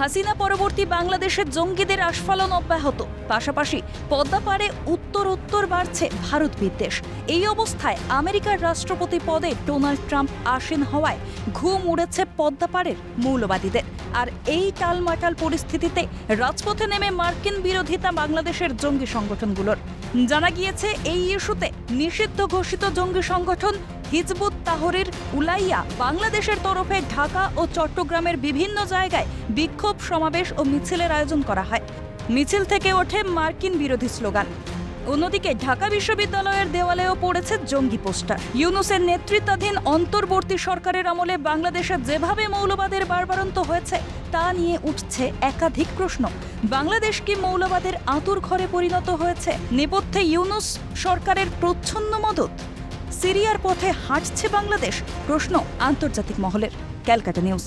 হাসিনা পরবর্তী বাংলাদেশের জঙ্গিদের আস্ফালন অব্যাহত। পাশাপাশি পদ্মা পারে উত্তর উত্তর বাড়ছে ভারত বিদ্বেষ। এই অবস্থায় আমেরিকার রাষ্ট্রপতি পদে ডোনাল্ড ট্রাম্প আসীন হওয়ায় ঘুম উড়েছে পদ্মা পাড়ের মৌলবাদীদের। আর এই টালমাটাল পরিস্থিতিতে রাজপথে নেমে মার্কিন বিরোধিতা বাংলাদেশের জঙ্গি সংগঠনগুলোর। জানা গিয়েছে, এই ইস্যুতে নিষিদ্ধ ঘোষিত জঙ্গি সংগঠন হিজবুত তাহরির উলাইয়া বাংলাদেশের তরফে ঢাকা ও চট্টগ্রামের বিভিন্ন জায়গায় বিক্ষোভ, সমাবেশ ও মিছিলের আয়োজন করা হয়। মিছিল থেকে ওঠে মার্কিন বিরোধী স্লোগান। অন্যদিকে ঢাকা বিশ্ববিদ্যালয়ের দেওয়ালেও পড়েছে জঙ্গি পোস্টার। ইউনুসের নেতৃত্বাধীন অন্তর্বর্তী সরকারের আমলে বাংলাদেশে যেভাবে মৌলবাদের বারবারন্ত হয়েছে, তা নিয়ে উঠছে একাধিক প্রশ্ন। বাংলাদেশ কি মৌলবাদের আতুর ঘরে পরিণত হয়েছে? নেপথ্যে ইউনুস সরকারের প্রচ্ছন্ন মদত? সিরিয়ার পথে হাঁটছে বাংলাদেশ? প্রশ্ন আন্তর্জাতিক মহলের ক্যালকাটা নিউজ।